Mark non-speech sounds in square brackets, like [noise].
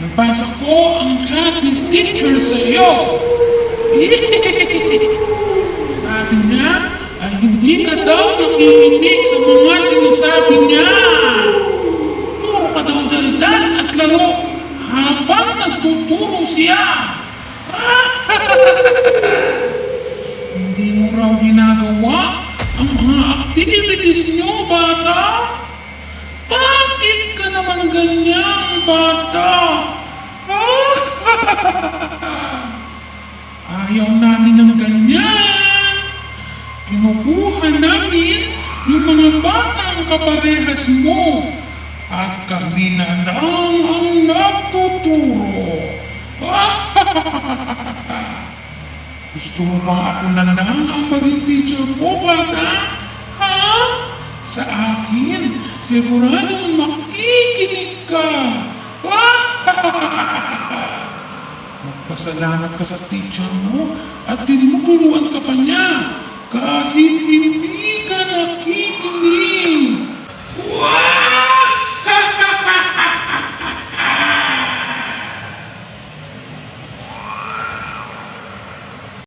Nabasa ko ang chat ng teacher sa iyo. [laughs] Sabi niya ay hindi ka daw nakikinig sa mga sinasabi niya. Puro ka daw daldal at laro habang nagtuturo siya. [laughs] hindi mo raw ginagawa ang mga activities niyo, bata. Bakit ka naman ganyan, bata? Ayaw namin ng ganyan. Kinukuha namin yung mga batang kaparehas mo at kami na lang ang nagtuturo. [laughs] Gusto mo bang ako na lang ang maging teacher ko, bata? Ha? Sa akin, siguradong makikinig ka. Magpasalamat ka sa teacher mo at tinuturuan ka pa niya.